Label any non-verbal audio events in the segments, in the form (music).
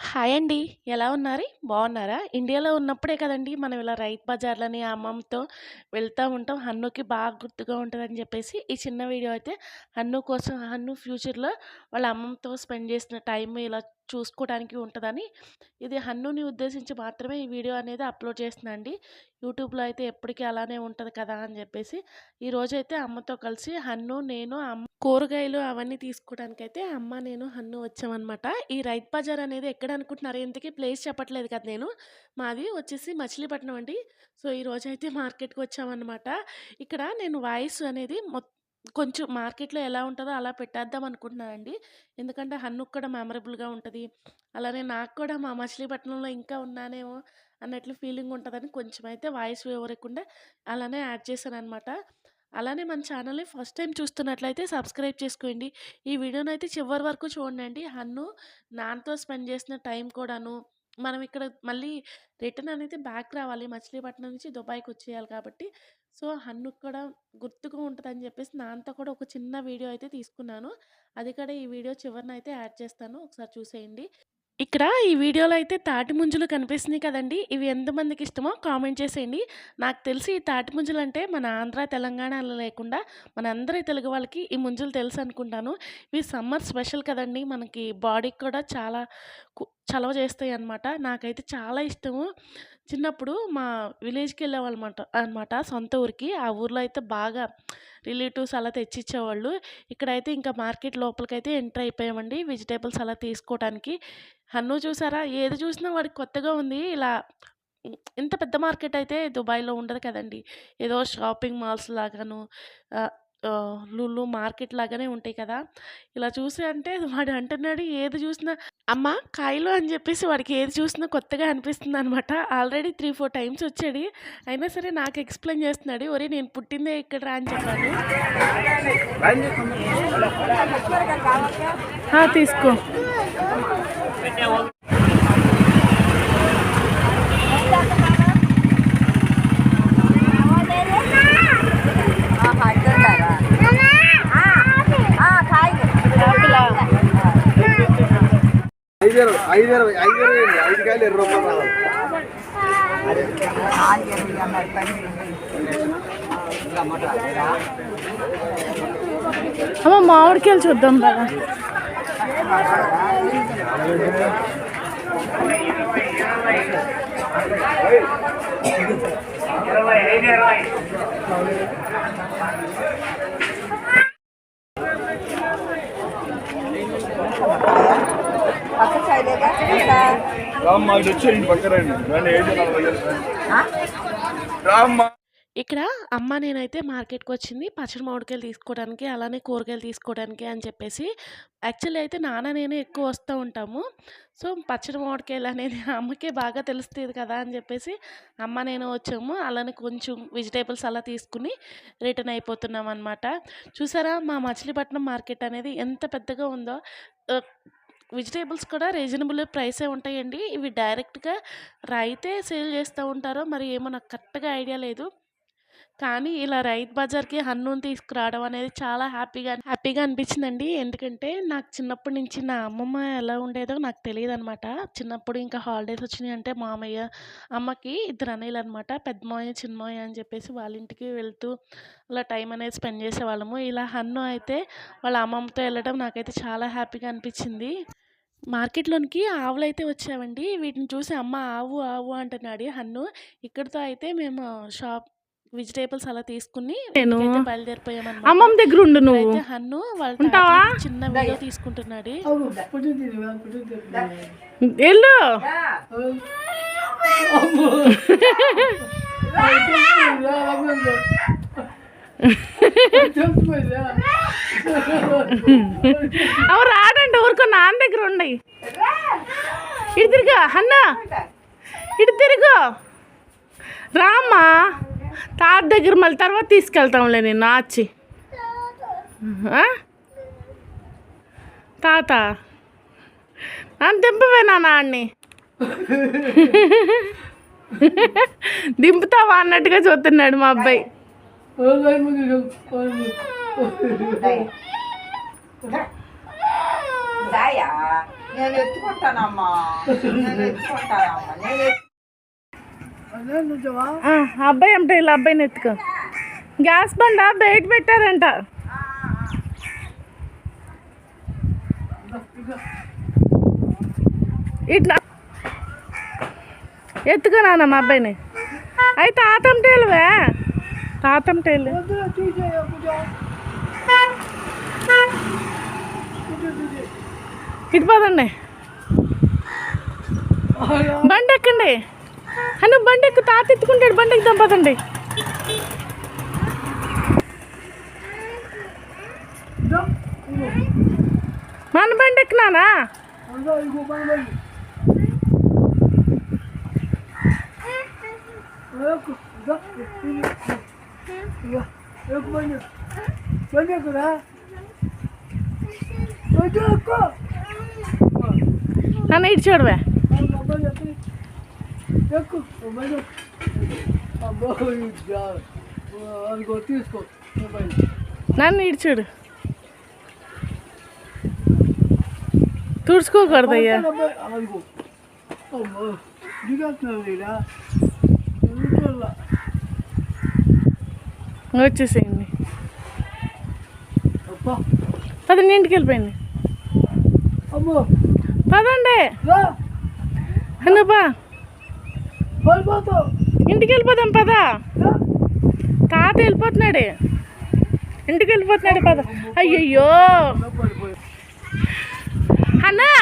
Hi అండి. ఎలా ఉన్నారు? బాగున్నారా? ఇండియాలో ఉన్నప్పుడే కదండీ మనం ఇలా రైతు బజార్‌లని అమ్మమ్మతో వెళ్తూ ఉంటాం. హన్నుకి బాగా గుర్తుగా ఉంటుందని చెప్పేసి ఈ చిన్న వీడియో అయితే హన్ను కోసం హన్ను ఫ్యూచర్‌లో వాళ్ళ అమ్మమ్మతో స్పెండ్ చేసిన టైం ఇలా చూసుకోవడానికి ఉంటుందని ఇది హన్నుని ఉద్దేశించి మాత్రమే ఈ వీడియో అనేది అప్లోడ్ చేస్తుందండి అండి. యూట్యూబ్‌లో అయితే ఎప్పటికీ అలానే ఉంటుంది కదా! అని చెప్పేసి ఈరోజైతే అమ్మతో కలిసి హన్ను, నేను, అమ్మ కూరగాయలు అవన్నీ తీసుకోవడానికైతే అమ్మ, నేను, హన్ను వచ్చామనమాట. ఈ రైతు బజార్ అనేది ఎక్కడ అనుకుంటున్నారు? ఇంతకీ ప్లేస్ చెప్పట్లేదు కదా నేను. మాది వచ్చేసి మచిలీపట్నం అండి. సో, ఈరోజైతే మార్కెట్‌కి వచ్చామన్నమాట ఇక్కడ నేను వాయిస్ అనేది మొత్తం కొంచెం మార్కెట్‌లో ఎలా ఉంటుందో అలా పెట్టేద్దాం అనుకుంటున్నానండి. ఎందుకంటే హన్ను కూడా మెమరబుల్‌గా ఉంటుంది అలానే నాకు కూడా మా మచిలీపట్నంలో ఇంకా ఉన్నానేమో అన్నట్లు ఫీలింగ్ ఉంటుందని కొంచెం అయితే వాయిస్ ఇవ్వకుండా అలానే యాడ్ చేశాననమాట. అలానే మన ఛానల్‌ని ఫస్ట్ టైం చూస్తున్నట్లయితే సబ్స్క్రైబ్ చేసుకోండి. ఈ వీడియోనైతే చివరి వరకు చూడండి. హన్ను నాన్నతో స్పెండ్ చేసిన టైం కూడాను, మనం ఇక్కడ మళ్ళీ రిటర్న్ అనేది బ్యాక్ రావాలి. మచిలీపట్నం నుంచి దుబాయ్కి వచ్చేయాలి కాబట్టి, సో, హన్నుకి కూడా గుర్తుగా ఉంటుందని చెప్పేసి నాన్నతో కూడా ఒక చిన్న వీడియో అయితే తీసుకున్నాను. అది కూడా ఈ వీడియో చివరనైతే యాడ్ చేస్తాను. ఒకసారి చూసేయండి. ఇక్కడ ఈ వీడియోలో అయితే తాటి ముంజులు కనిపిస్తున్నాయి కదండి ఇవి ఎంతమందికి ఇష్టమో కామెంట్ చేసేయండి. నాకు తెలిసి ఈ తాటి ముంజలంటే మన ఆంధ్ర, తెలంగాణలో లేకుండా మన అందరి తెలుగు వాళ్ళకి ఈ ముంజలు తెలుసనుకుంటాను. ఇవి సమ్మర్ స్పెషల్ కదండీ! మనకి బాడీకి కూడా చాలా కు చలవ చేస్తాయన్నమాట. నాకైతే చాలా ఇష్టము. చిన్నప్పుడు మా విలేజ్కి వెళ్ళేవాళ్ళమాట అనమాట సొంత ఊరికి. ఆ ఊర్లో అయితే బాగా రిలేటివ్స్ అలా తెచ్చిచ్చేవాళ్ళు. ఇక్కడైతే ఇంకా మార్కెట్ లోపలికైతే ఎంటర్ అయిపోయామండి. వెజిటేబుల్స్ అలా తీసుకోవటానికి. హన్ను చూసారా? ఏది చూసినా వాడికి కొత్తగా ఉంది. ఇలా ఇంత పెద్ద మార్కెట్ అయితే దుబాయ్‌లో ఉండదు కదండీ! ఏదో షాపింగ్ మాల్స్ లాగాను లులు మార్కెట్ లాగానే ఉంటాయి కదా! ఇలా చూసి అంటే (laughs) వాడు అంటున్నాడు ఏది చూసినా అమ్మ కాయలు అని చెప్పేసి వాడికి ఏది చూసినా కొత్తగా అనిపిస్తుందనమాట. ఆల్రెడీ 3, 4 టైమ్స్ వచ్చాడు. అయినా సరే నాకు ఎక్స్‌ప్లెయిన్ చేస్తున్నాడు. ఒరేయ్ నేను పుట్టిందే ఇక్కడరా అని చెప్పాను. తీసుకో. ఆహా, ఇద్దరున్నారా? ఆ, ఆ, కాయలు. ఆపిలా? ఐదు ఇరవై ఐదు ఇరవై ఐదు ఇరవై అండి ఐదు కాయలు ఇరవై రూపాయలు రావాలి. నాలుగు ఇరవై అమ్మ మామిడికాయలు చూద్దాం కదా రామ్మా ఇటు పక్కరండి రండి ఏడు నలభై ఇక్కడ అమ్మ నేనైతే మార్కెట్‌కి వచ్చింది పచ్చడి మామిడికాయలు తీసుకోవడానికి, అలానే కూరగాయలు తీసుకోవడానికి అని చెప్పేసి. యాక్చువల్లీ అయితే నాన్న, నేను ఎక్కువ వస్తూ ఉంటాము. సో, పచ్చడి మామిడికాయలు అనేది (laughs) అమ్మకే బాగా తెలుస్తుంది కదా! అని చెప్పేసి అమ్మ, నేను వచ్చాము. అలానే కొంచెం వెజిటేబుల్స్ అలా తీసుకొని రిటర్న్ అయిపోతున్నాం అనమాట చూసారా మా మచిలీపట్నం మార్కెట్ అనేది ఎంత పెద్దగా ఉందో. వెజిటేబుల్స్ కూడా రీజనబుల్ ప్రైసే ఉంటాయండి. ఇవి డైరెక్ట్‌గా రైతే సేల్ చేస్తూ ఉంటారో మరి ఏమో నాకు కరెక్ట్‌గా ఐడియా లేదు. కానీ ఇలా రైతు బజార్‌కి హన్నుని తీసుకురావడం అనేది చాలా హ్యాపీగా హ్యాపీగా అనిపించిందండి. ఎందుకంటే నాకు చిన్నప్పటి నుంచి నా అమ్మమ్మ ఎలా ఉండేదో నాకు తెలియదు అనమాట చిన్నప్పుడు ఇంకా హాలిడేస్ వచ్చినాయి అంటే మామయ్య, అమ్మకి ఇద్దరు అన్నయ్యలు అనమాట పెద్దమాయ చిన్నమాయ అని చెప్పేసి వాళ్ళ ఇంటికి వెళ్తూ అలా టైం అనేది స్పెండ్ చేసేవాళ్ళము. ఇలా హన్ను అయితే వాళ్ళ అమ్మమ్మతో వెళ్ళడం నాకైతే చాలా హ్యాపీగా అనిపించింది. మార్కెట్‌లోనికి ఆవులైతే వచ్చావండి. వీటిని చూసి అమ్మ ఆవు, ఆవు అంటున్నాడు హన్ను. ఇక్కడితో అయితే మేము షాప్ వెజిటబుల్స్ అలా తీసుకొని నేను ఇంటికైతే బయలుదేరిపోయామనమాట. అమ్మమ్మ దగ్గర ఉండు నువ్వు. హన్ను వాళ్ళ చిన్న వీడియో తీసుకుంటున్నాడు. వెళ్ళు. (laughs) అవి రాడండి ఊరుకో నాన్న దగ్గర ఉండయి ఇటు తిరుగు అన్న. ఇటు తిరుగు. రామ్మా. తాత దగ్గర మళ్ళీ తర్వాత తీసుకెళ్తాంలే నేను ఆచి. ఆ? తాత. నన్ను దింపవే నా నాన్ని. దింపుతావా అన్నట్టుగా చూస్తున్నాడు మా అబ్బాయి? నేను ఎత్తుకుంటానమ్మా. నేను ఎత్తుకుంటానమ్మా. నేను ఎత్తు- ఆ, ఆ అబ్బాయి అంటే ఇలా అబ్బాయిని ఎత్తుకో. గ్యాస్ బండ బయట పెట్టారంట. ఇట్లా ఎత్తుకో నాన్న మా అబ్బాయిని. అయి తాతం టేలువే తాతం టేలు ఇటు పదండి. బండి ఎక్కండి. అన్న బండి ఎక్కు తాత ఎత్తుకుంటాడు బండి ఎక్కుదాం పదండి. మన బండి ఎక్కినానా బండి ఎక్కురా బండి ఎక్కు. మొబైల్ నన్ను ఇటు చూడు తుడుచుకోకూడదు అయ్యా అదిగో అమ్మో దిగేస్తున్నారు ఇలా వచ్చేసేయండి అబ్బా పదండి ఇంటికి వెళ్ళిపోయింది అమ్మో పదండి. అన్నబ్బా ఇంటికి వెళ్ళిపోదాం పదా. తాత వెళ్ళిపోతున్నాడు. ఇంటికి వెళ్ళిపోతున్నాడు పద. అయ్యయ్యో. అన్నా.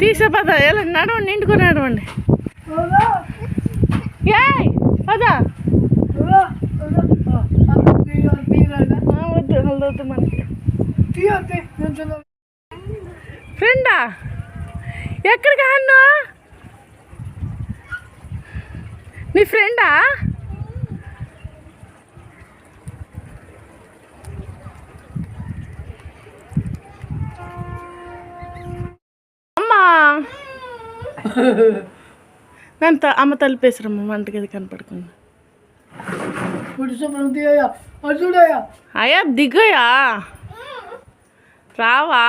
తీసే పద. ఎలా నడవండి ఇంటికి నడవండి. ఏయ్ పద రా రా తీరాడా మనకి. ఫ్రెండా ఎక్కడికి అన్ను నీ ఫ్రెండా? అమ్మా. (laughs) అంత అమ్మ తలిపేసారమ్మ వంటగది కనపడకుండా. అయ్యా. దిగయా రావా?